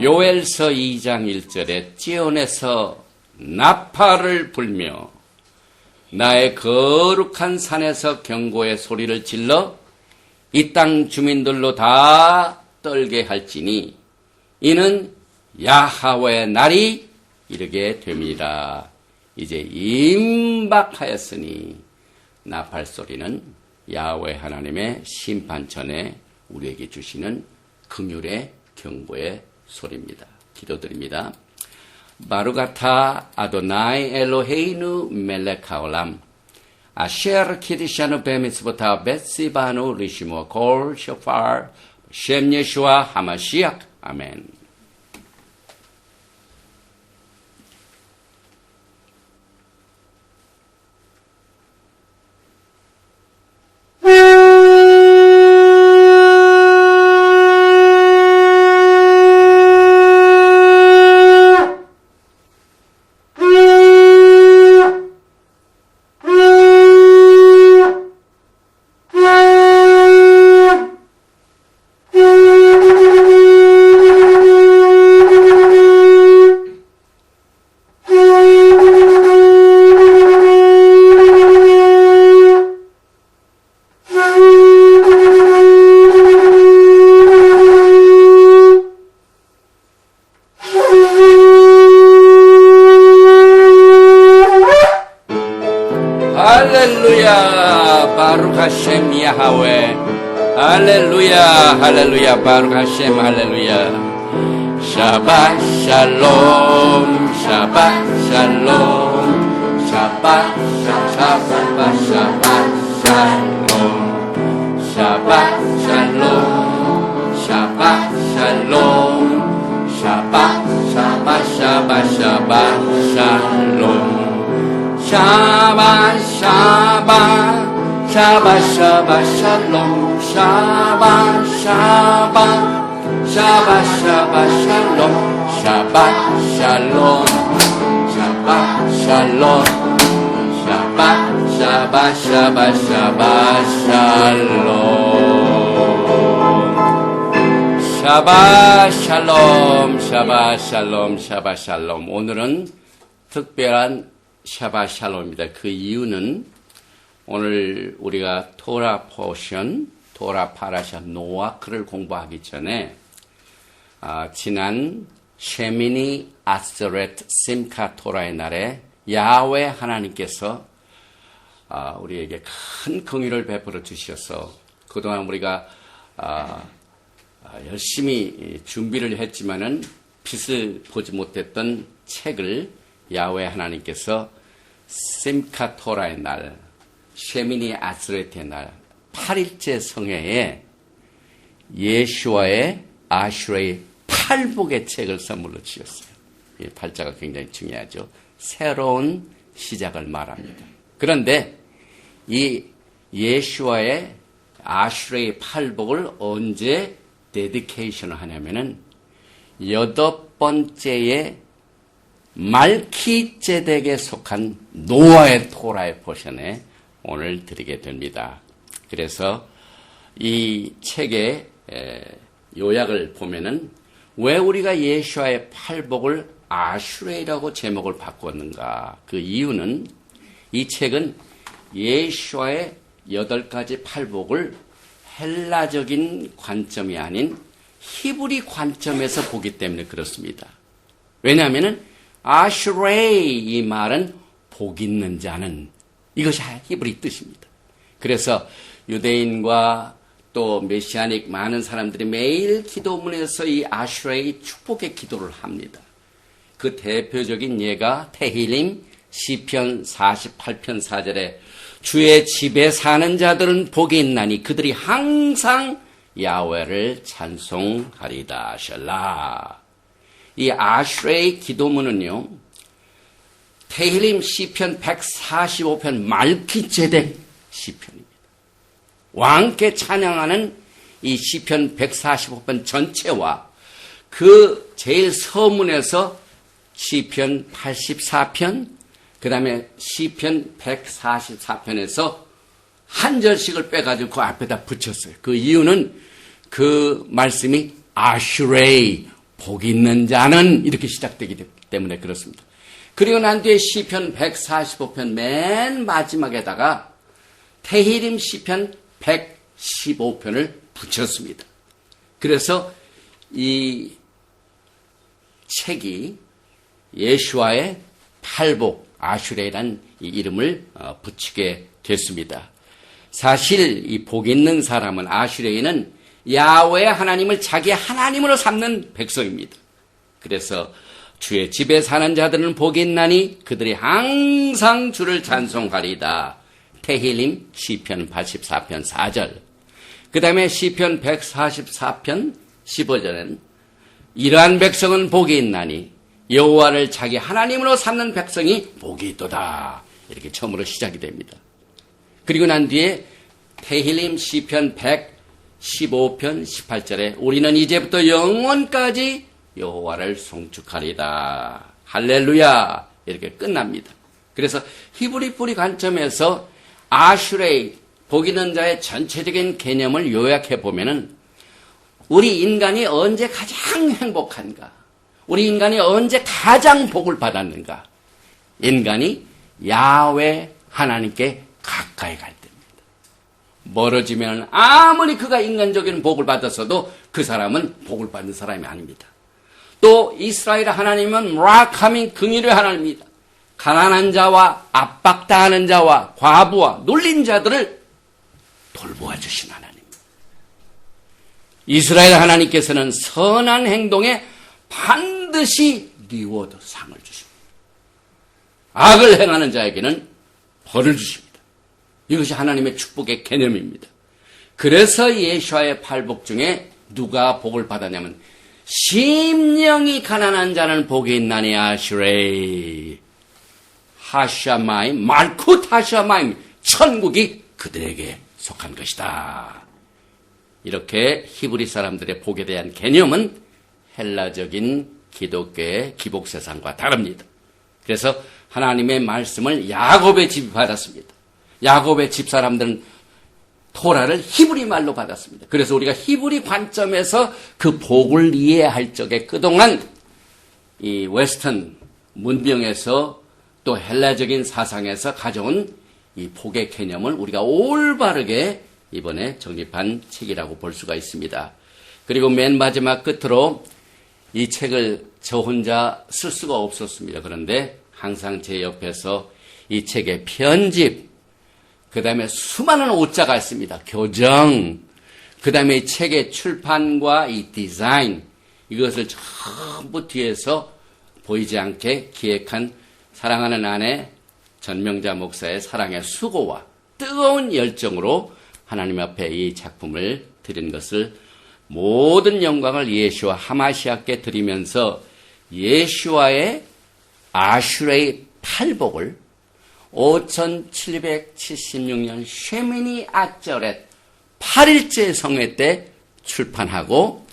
요엘서 2장 1절에 찌온에서 나팔을 불며 나의 거룩한 산에서 경고의 소리를 질러 이 땅 주민들로 다 떨게 할지니 이는 야하와의 날이 이르게 됩니다. 이제 임박하였으니 나팔 소리는 야훼 하나님의 심판전에 우리에게 주시는 긍휼의 경고의 소리입니다. 기도드립니다. 바루가타 아도나이 엘로헤이누 멜레카올람 아셰르 키디샤누 베미스부타 베시바누 리시모 콜 쇼파르 셴 예슈아 하마시약 아멘. 할렐루야 바룩 하셈 야하웨 할렐루야 할렐루야 바룩 하셈 할렐루야 샤바 샤바 샤바 샤바 샬롬 샤바 샤바 샤바 샤바 샬롬 샤바 샬롬 샤바 샬롬 샤바 샤바 샤바 샤바 샬롬. 샤바 샬롬 샤바 샬롬 샤바 샬롬. 오늘은 특별한 샤바 샬롬입니다. 그 이유는 오늘 우리가 토라 포션, 토라 파라샤 노아크를 공부하기 전에 아, 지난 쉐미니 아스레트 심카 토라의 날에 야훼 하나님께서 아, 우리에게 큰 긍휼을 베풀어 주셔서 그동안 우리가 아, 아, 열심히 준비를 했지만은 빛을 보지 못했던 책을 야훼 하나님께서 심카토라의 날, 쉐미니 아스레트의 날, 8일째 성회에 예슈와의 아슈레의 팔복의 책을 선물로 주셨어요. 이 팔자가 굉장히 중요하죠. 새로운 시작을 말합니다. 그런데 이 예슈와의 아슈레의 팔복을 언제 데디케이션을 하냐면은 여덟 번째의 말키제덱에 속한 노아의 토라의 포션에 오늘 드리게 됩니다. 그래서 이 책의 요약을 보면은 왜 우리가 예수와의 팔복을 아슈레이라고 제목을 바꿨는가? 그 이유는 이 책은 예수와의 여덟 가지 팔복을 헬라적인 관점이 아닌 히브리 관점에서 보기 때문에 그렇습니다. 왜냐하면은 아슈레이 이 말은 복 있는 자는 이것이 히브리 뜻입니다. 그래서 유대인과 또 메시아닉 많은 사람들이 매일 기도문에서 이 아슈레이 축복의 기도를 합니다. 그 대표적인 예가 테힐림 시편 48편 4절에 주의 집에 사는 자들은 복이 있나니 그들이 항상 야훼를 찬송하리다 샬라. 이 아슈레의 기도문은요. 테힐림 시편 145편 말키제덱 시편입니다. 왕께 찬양하는 이 시편 145편 전체와 그 제일 서문에서 시편 84편 그 다음에 시편 144편에서 한 절씩을 빼가지고 그 앞에다 붙였어요. 그 이유는 그 말씀이 아슈레이 복 있는 자는 이렇게 시작되기 때문에 그렇습니다. 그리고 난 뒤에 시편 145편 맨 마지막에다가 테히림 시편 115편을 붙였습니다. 그래서 이 책이 예수와의 팔복 아슈레라는 이 이름을 어, 붙이게 됐습니다. 사실 이 복 있는 사람은 아슈레이는 야외 하나님을 자기 하나님으로 삼는 백성입니다. 그래서 주의 집에 사는 자들은 복이 있나니 그들이 항상 주를 찬송하리다. 테힐림 시편 84편 4절. 그 다음에 시편 144편 15절에는 이러한 백성은 복이 있나니 여호와를 자기 하나님으로 삼는 백성이 복이 있도다. 이렇게 처음으로 시작이 됩니다. 그리고 난 뒤에 테힐림 시편 115편 18절에 우리는 이제부터 영원까지 여호와를 송축하리다. 할렐루야. 이렇게 끝납니다. 그래서 히브리 뿌리 관점에서 아슈레이 복 있는 자의 전체적인 개념을 요약해 보면은 우리 인간이 언제 가장 행복한가? 우리 인간이 언제 가장 복을 받았는가? 인간이 야외 하나님께 가까이 갈. 멀어지면 아무리 그가 인간적인 복을 받았어도 그 사람은 복을 받는 사람이 아닙니다. 또 이스라엘 하나님은 락하민 긍휼의 하나님입니다. 가난한 자와 압박당하는 자와 과부와 놀린 자들을 돌보아 주신 하나님. 이스라엘 하나님께서는 선한 행동에 반드시 리워드 상을 주십니다. 악을 행하는 자에게는 벌을 주십니다. 이것이 하나님의 축복의 개념입니다. 그래서 예수와의 팔복 중에 누가 복을 받았냐면 심령이 가난한 자는 복이 있나니 아시레이 하샤마임 말쿠 하샤마임 천국이 그들에게 속한 것이다. 이렇게 히브리 사람들의 복에 대한 개념은 헬라적인 기독교의 기복 세상과 다릅니다. 그래서 하나님의 말씀을 야곱의 집이 받았습니다. 야곱의 집 사람들은 토라를 히브리 말로 받았습니다. 그래서 우리가 히브리 관점에서 그 복을 이해할 적에 그동안 이 웨스턴 문명에서 또 헬라적인 사상에서 가져온 이 복의 개념을 우리가 올바르게 이번에 정립한 책이라고 볼 수가 있습니다. 그리고 맨 마지막 끝으로 이 책을 저 혼자 쓸 수가 없었습니다. 그런데 항상 제 옆에서 이 책의 편집, 그 다음에 수많은 오자가 있습니다. 교정, 그 다음에 이 책의 출판과 이 디자인, 이것을 전부 뒤에서 보이지 않게 기획한 사랑하는 아내 전명자 목사의 사랑의 수고와 뜨거운 열정으로 하나님 앞에 이 작품을 드린 것을 모든 영광을 예수와 하마시아께 드리면서 예수와의 아슈레의 팔복을 5776년 쉐미니 아쩌렛 8일째 성회 때 출판하고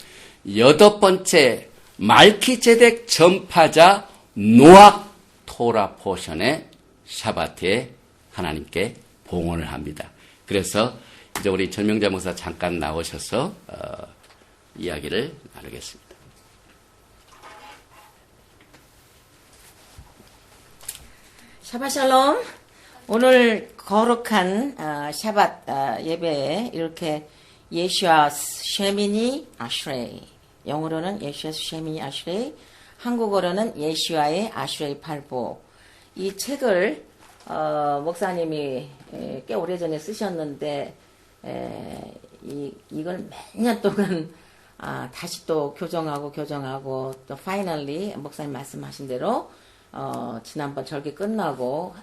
여덟 번째 말키제덱 전파자 노악 토라 포션의 샤바트에 하나님께 봉헌을 합니다. 그래서 이제 우리 전명자 목사 잠깐 나오셔서 어, 이야기를 나누겠습니다. 샤바샬롬. 오늘 거룩한 어, 샤밧 어, 예배에 이렇게 예슈아 쉐미니 아슈레이 영어로는 예슈아 쉐미니 아슈레이 한국어로는 예슈아의 아슈레이 팔보 이 책을 어, 목사님이 에, 꽤 오래전에 쓰셨는데 에, 이, 이걸 몇년 동안 아, 다시 또 교정하고 교정하고 또 파이널리 목사님 말씀하신 대로 어, 지난번 절기 끝나고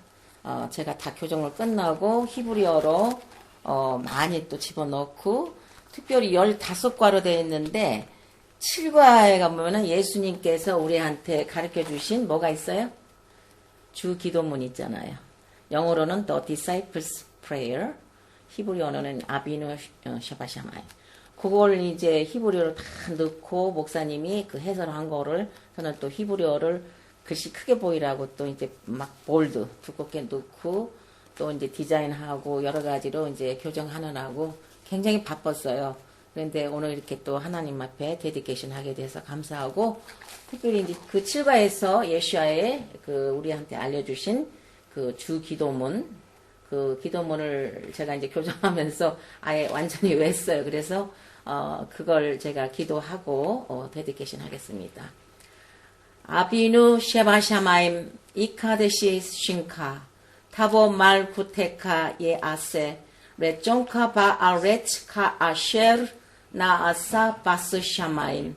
어, 제가 다 교정을 끝나고 히브리어로 어, 많이 또 집어넣고 특별히 15과로 되어 있는데 7과에 가보면 예수님께서 우리한테 가르쳐 주신 뭐가 있어요? 주 기도문 있잖아요. 영어로는 The Disciples Prayer, 히브리어로는 아비누 샤바샤마이. 그걸 이제 히브리어로 다 넣고 목사님이 그 해설한 거를 저는 또 히브리어를 글씨 크게 보이라고 또 이제 막 볼드 두껍게 넣고 또 이제 디자인하고 여러 가지로 이제 교정하느라고 굉장히 바빴어요. 그런데 오늘 이렇게 또 하나님 앞에 데디케이션 하게 돼서 감사하고 특별히 이제 그 7가에서 예수아의 그 우리한테 알려주신 그 주 기도문 그 기도문을 제가 이제 교정하면서 아예 완전히 외웠어요. 그래서 어 그걸 제가 기도하고 어 데디케이션 하겠습니다. 아비누 셰바샤마임 이카데시 신카 타보 말쿠테카 예 아세 레종카 바 아레츠카 아셰르 나 아사 바스 샤마임.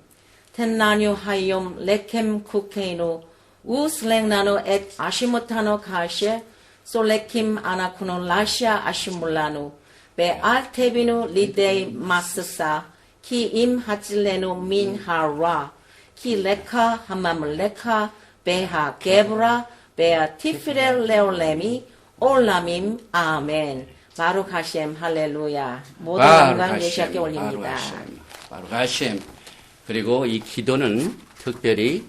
텐나뉴 하이옴 레켐 쿠케이노 우슬랭나노 엣 아시모타노 카셰 솔레킴 아나쿠노 라시아 아시물라누 베 알테비누 리데이 마스사 키 임 하질레누 민 하라 키 레카 하마물 레카 베하 게브라 베아 티피렐 레올레미 올라밈 아멘 바룩 하셈 할렐루야 모든 영광 예수께 올립니다. 바로 가셈. 그리고 이 기도는 특별히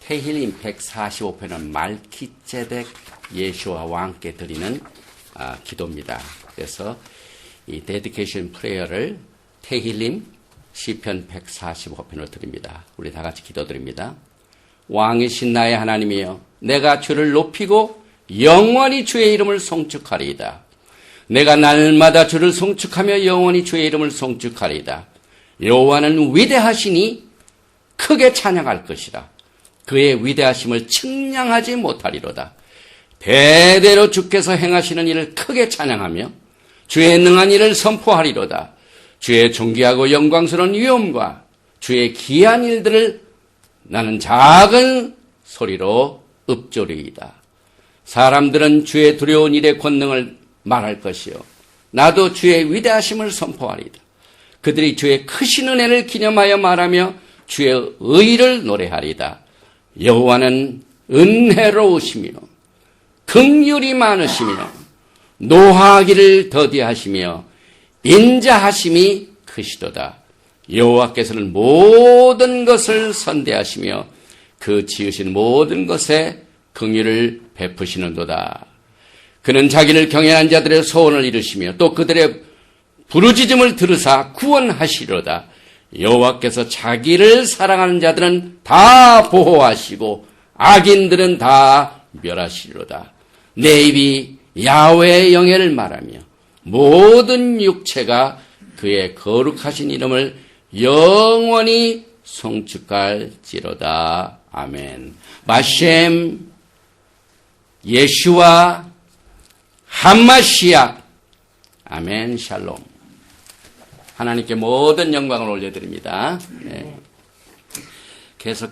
테힐림 145편은 말키ጼ덱 예수와 왕께 드리는 아, 기도입니다. 그래서 이 데디케이션 프레이어를 테힐림 시편 145편으로 드립니다. 우리 다 같이 기도드립니다. 왕이신 나의 하나님이여 내가 주를 높이고 영원히 주의 이름을 송축하리이다. 내가 날마다 주를 송축하며 영원히 주의 이름을 송축하리이다. 여호와는 위대하시니 크게 찬양할 것이라. 그의 위대하심을 측량하지 못하리로다. 대대로 주께서 행하시는 일을 크게 찬양하며 주의 능한 일을 선포하리로다. 주의 존귀하고 영광스러운 위엄과 주의 기한 일들을 나는 작은 소리로 읊조리이다. 사람들은 주의 두려운 일의 권능을 말할 것이요. 나도 주의 위대하심을 선포하리이다. 그들이 주의 크신 은혜를 기념하여 말하며 주의 의를 노래하리이다. 여호와는 은혜로우시며 긍휼이 많으시며 노하기를 더디하시며 인자하심이 크시도다. 여호와께서는 모든 것을 선대하시며 그 지으신 모든 것에 긍휼을 베푸시는도다. 그는 자기를 경외한 자들의 소원을 이루시며 또 그들의 부르짖음을 들으사 구원하시리로다. 여호와께서 자기를 사랑하는 자들은 다 보호하시고 악인들은 다 멸하시리로다. 내 입이 야훼의 영예를 말하며 모든 육체가 그의 거룩하신 이름을 영원히 송축할지로다. 아멘. 마셈 예슈와 함마시아 아멘 샬롬. 하나님께 모든 영광을 올려드립니다. 네. 계속